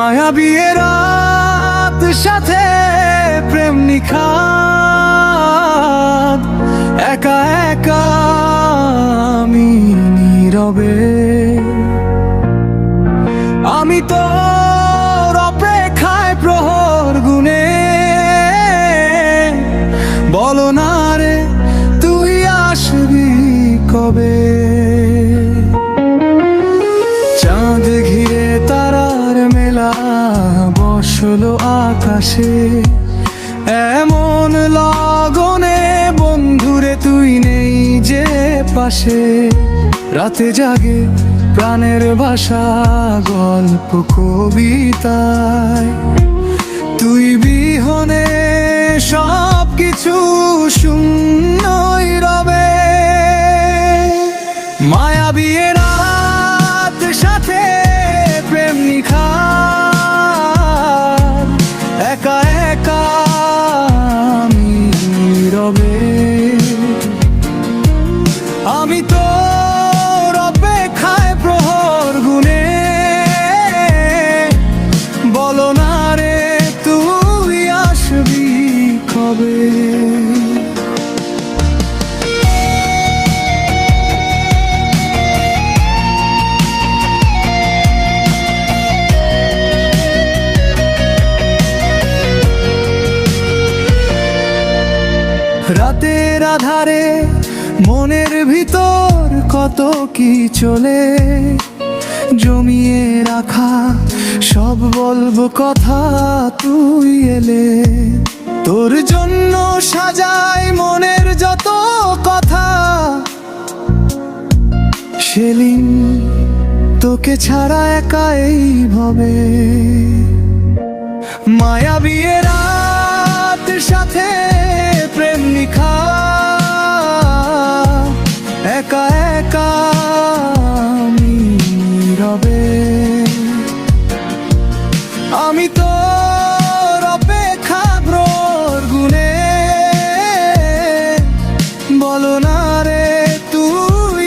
মায়াবী রাত সাথে প্রেম নিখাত। একা একা আমি নীরবে। আমি তোর পাশে রাতে জাগে প্রাণের বাসা গল্প কবিতায়। তুই বিহনে সব কিছু শূন্যই রাতের আধারে, মনের ভিতর কত কি চলে? জমিয়ে রাখা, সব বলব কথা তুই এলে। তোর জন্য সাজাই মনের যত কথা। সেলিম তোকে ছাড়া একা এই ভবে রাত সাথে আমি তো অপেক্ষা গুনে বলো না রে তুই